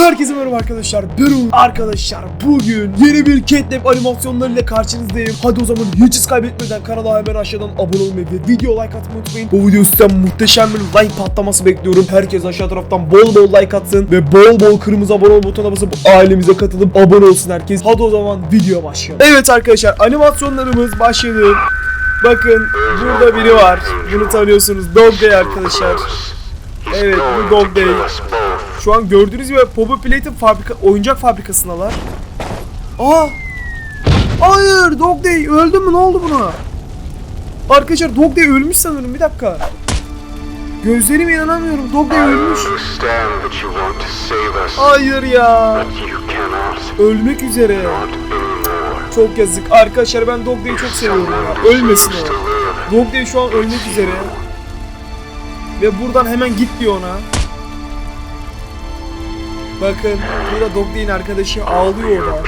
Herkese merhaba arkadaşlar. Ben. Arkadaşlar bugün yeni bir Catnap animasyonlarıyla karşınızdayım. Hadi o zaman hiç kaybetmeden kanala hemen aşağıdan abone olmayı ve video like atmayı unutmayın. Bu video sizden muhteşem bir like patlaması bekliyorum. Herkes aşağı taraftan bol bol like atsın ve bol bol kırmızı abone ol butonuna basıp ailemize katılıp abone olsun herkes. Hadi o zaman video başlayalım. Evet arkadaşlar animasyonlarımız başladı. Bakın burada biri var. Bunu tanıyorsunuz. Dog Day arkadaşlar. Evet bu Dog Day. Şu an gördüğünüz gibi Poppy Plate'in fabrika, oyuncak fabrikasındalar. Aa! Hayır Dog Day öldü mü ne oldu buna? Arkadaşlar Dog Day ölmüş sanırım bir dakika. Gözlerime inanamıyorum Dog Day ölmüş. Hayır ya. Ölmek üzere. Çok yazık. Arkadaşlar ben Dog Day'i çok seviyorum. Ölmesin o. Dog Day şu an ölmek üzere. Ve buradan hemen git diyor ona. Bakın burada Dog Day'in arkadaşı ağlıyor orada.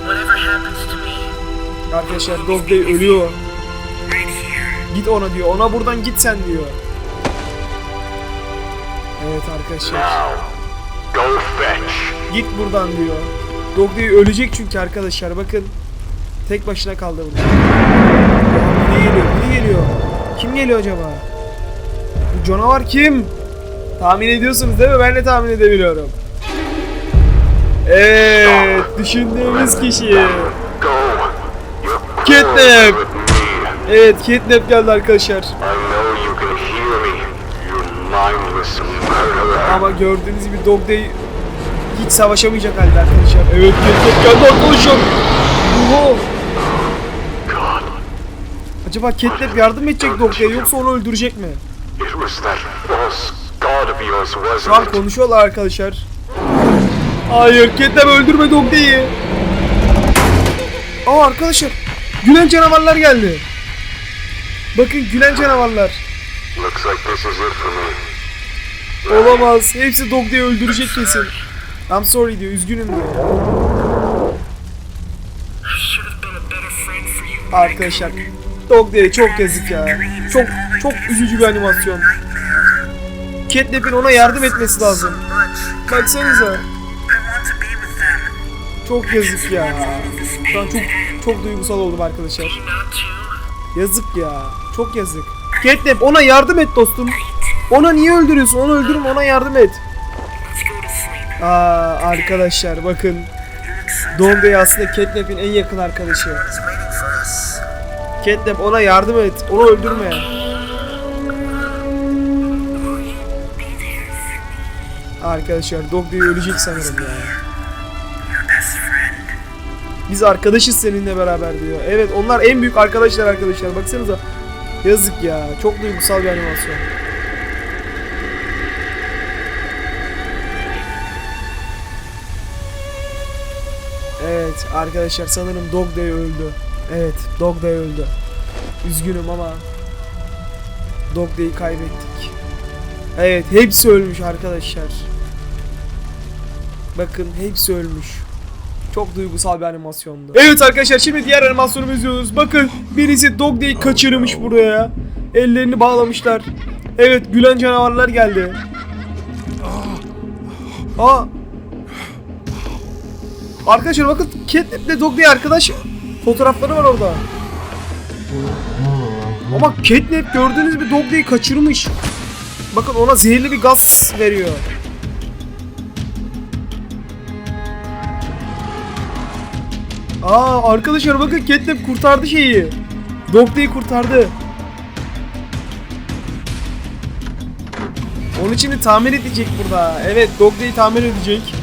Whatever happens to me, Arkadaşlar Dog Day ölüyor. Git ona diyor. Ona buradan git sen diyor. Evet arkadaşlar. Now, go fetch. Git buradan diyor. Dog Day ölecek çünkü arkadaşlar. Bakın. Tek başına kaldı burada. Biri geliyor. Biri geliyor. Kim geliyor acaba? Bu canavar kim? Tahmin ediyorsunuz değil mi? Ben de tahmin edebiliyorum. Evet. Düşündüğümüz kişi. Catnap. Evet. Catnap geldi arkadaşlar. Ama gördüğünüz gibi Dog Day hiç savaşamayacak halde arkadaşlar. Evet Catnap geldi arkadaşlar. Oho. Acaba Catnap yardım edecek Dog Day'e yoksa onu öldürecek mi? it was that false Şu an konuşuyorlar arkadaşlar. Hayır Catnap öldürme Dog Day'i. Aa arkadaşlar. Gülen canavarlar geldi. Bakın gülen canavarlar. Olamaz. Hepsi Dog Day'i öldürecek kesin. I'm sorry diyor. Üzgünüm diyor. Arkadaşlar Dog Day çok yazık ya. Çok çok üzücü bir animasyon. Catnap'in ona yardım etmesi lazım. Baksanıza. Çok yazık ya. Şu an çok çok duygusal oldum arkadaşlar. Yazık ya. Çok yazık. Catnap ona yardım et dostum. Ona niye öldürüyorsun? Onu öldürme ona yardım et. Aa arkadaşlar bakın. Dog Day aslında Catnap'in en yakın arkadaşı. Catnap ona yardım et. Onu öldürme. Arkadaşlar Dog Day ölecek sanırım ya. Biz arkadaşız seninle beraber diyor. Evet onlar en büyük arkadaşlar arkadaşlar. Baksanıza. Yazık ya. Çok duygusal bir animasyon. Evet arkadaşlar sanırım Dog Day öldü. Evet Dog Day öldü. Üzgünüm ama Dog Day'i kaybettik. Evet hepsi ölmüş arkadaşlar. Bakın hepsi ölmüş. Çok duygusal bir animasyondu. Evet arkadaşlar şimdi diğer animasyonumu izliyoruz. Bakın birisi Dog Day'i kaçırmış buraya. Ellerini bağlamışlar. Evet gülen canavarlar geldi. Aa. Arkadaşlar bakın Catnap'le Dog Day arkadaş fotoğrafları var orada. Ama Catnap gördüğünüz gibi Dog Day'i kaçırmış. Bakın ona zehirli bir gaz veriyor. Aa arkadaşlar bakın Catnap kurtardı şeyi. Dog Day'i kurtardı. Onun için de tamir edecek burada. Evet Dog Day'i tamir edecek.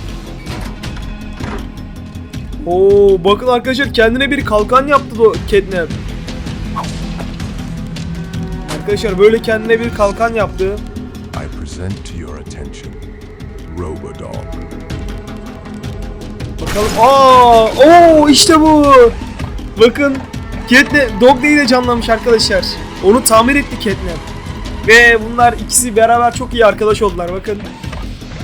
Oo bakın arkadaşlar kendine bir kalkan yaptı do Catnap. Arkadaşlar böyle kendine bir kalkan yaptı. I present to your attention Robodog. Bakalım. Aa, oo işte bu. Bakın Catnap Dog Day'i de canlanmış arkadaşlar. Onu tamir etti Catnap. Ve bunlar ikisi beraber çok iyi arkadaş oldular. Bakın.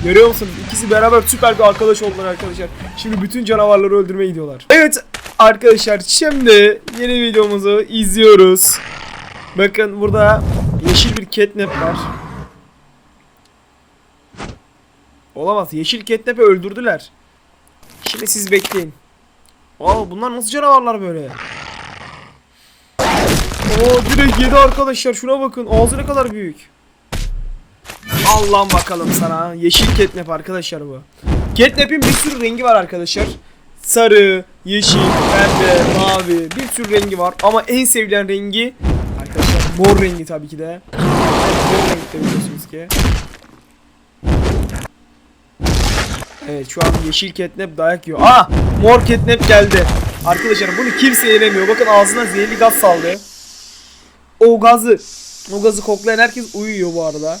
Görüyor musunuz? İkisi beraber süper bir arkadaş oldular arkadaşlar. Şimdi bütün canavarları öldürmeye gidiyorlar. Evet arkadaşlar şimdi yeni videomuzu izliyoruz. Bakın burada yeşil bir catnap var. Olamaz. Yeşil Catnap'i öldürdüler. Şimdi siz bekleyin. Aa bunlar nasıl canavarlar böyle? Oo direkt yedi arkadaşlar. Şuna bakın. Ağzı ne kadar büyük. Allah'ım bakalım sana. Yeşil Catnap arkadaşlar bu. Catnap'in bir sürü rengi var arkadaşlar. Sarı, yeşil, pembe, mavi bir sürü rengi var. Ama en sevilen rengi arkadaşlar mor rengi tabii ki de. Mor renkte biliyorsunuz ki. Evet şu an yeşil catnap dayak yiyor. Aa mor catnap geldi. Arkadaşlar bunu kimse yenemiyor. Bakın ağzına zehirli gaz saldı. O gazı o gazı koklayan herkes uyuyor bu arada.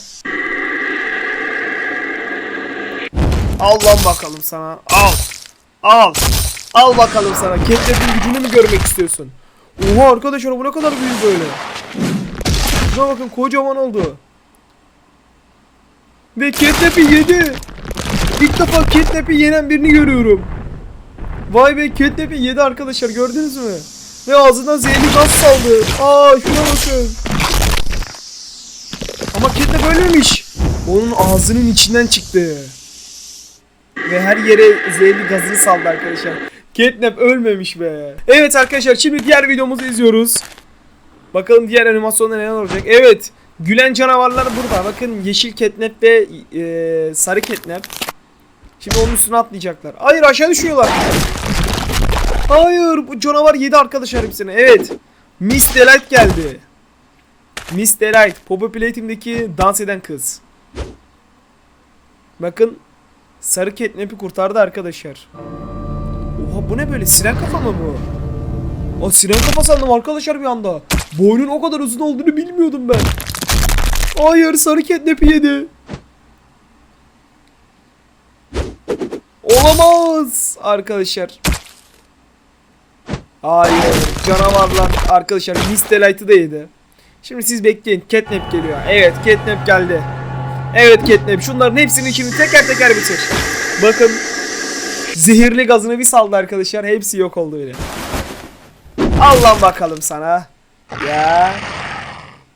Al lan bakalım sana. Al. Al. Al bakalım sana. Catnap'in gücünü mü görmek istiyorsun? Oha arkadaşlar bu ne kadar büyük böyle. Şuna bakın kocaman oldu. Ve Catnap'i yedi. İlk defa Catnap'i yenen birini görüyorum. Vay be Catnap'i yedi arkadaşlar gördünüz mü? Ve ağzından zehirli gaz saldı. Aa şuna bakın. Ama Catnap ölmemiş. Onun ağzının içinden çıktı. Ve her yere zehirli gazını saldı arkadaşlar. Catnap ölmemiş be. Evet arkadaşlar şimdi diğer videomuzu izliyoruz. Bakalım diğer animasyonda neler olacak. Evet. Gülen canavarlar burada. Bakın yeşil catnap ve e, sarı catnap. Şimdi onun üstüne atlayacaklar. Hayır aşağı düşüyorlar. Hayır bu canavar yedi arkadaşlar hepsini. Evet. Miss Delight geldi. Miss Delight. Playtime'deki dans eden kız. Bakın sarı catnap'i kurtardı arkadaşlar. Oha bu ne böyle? Siren kafa mı bu? Aa siren kafa sandım arkadaşlar bir anda. Boynun o kadar uzun olduğunu bilmiyordum ben. Hayır sarı catnap'i yedi. Olamaz arkadaşlar. Hayır canavarlar arkadaşlar Miss Delight'ı da yedi. Şimdi siz bekleyin Catnap geliyor. Evet Catnap geldi. Evet Catnap şunların hepsinin içini teker teker bitir. Bakın zehirli gazını bir saldı arkadaşlar hepsi yok oldu öyle. Allah bakalım sana. Ya.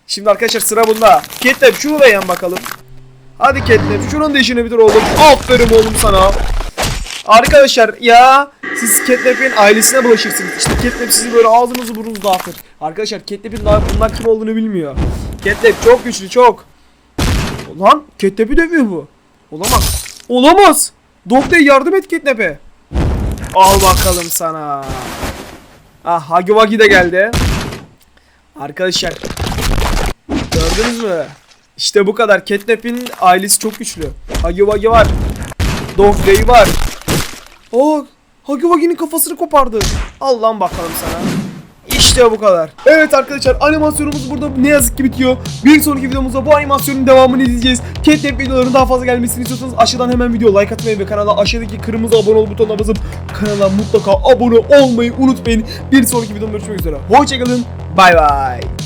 Şimdi arkadaşlar sıra bunda. Catnap şunu da yan bakalım. Hadi Catnap şunun da işini bitir oğlum. Aferin oğlum sana. Arkadaşlar ya siz Catnap'in ailesine bulaşırsınız. İşte Catnap sizi böyle ağzınızı burnunuzu dağıtır. Arkadaşlar Catnap'in daha bundan kim olduğunu bilmiyor. Catnap çok güçlü çok. Lan Catnap'i dövüyor bu. Olamaz. Olamaz. Doktor yardım et Catnap'e. Al bakalım sana. Ah Hagi Wagi de geldi. Arkadaşlar. Gördünüz mü? İşte bu kadar. Catnap'in ailesi çok güçlü. Hagi Wagi var. Dog var. Oo, Hagi Wagi'nin kafasını kopardı. Al lan bakalım sana. İşte bu kadar. Evet arkadaşlar animasyonumuz burada ne yazık ki bitiyor. Bir sonraki videomuzda bu animasyonun devamını izleyeceğiz. Catnap videolarının daha fazla gelmesini istiyorsanız aşağıdan hemen video like atmayı ve kanala aşağıdaki kırmızı abone ol butonuna basıp kanala mutlaka abone olmayı unutmayın. Bir sonraki videomda görüşmek üzere. Hoşçakalın. Bay bay.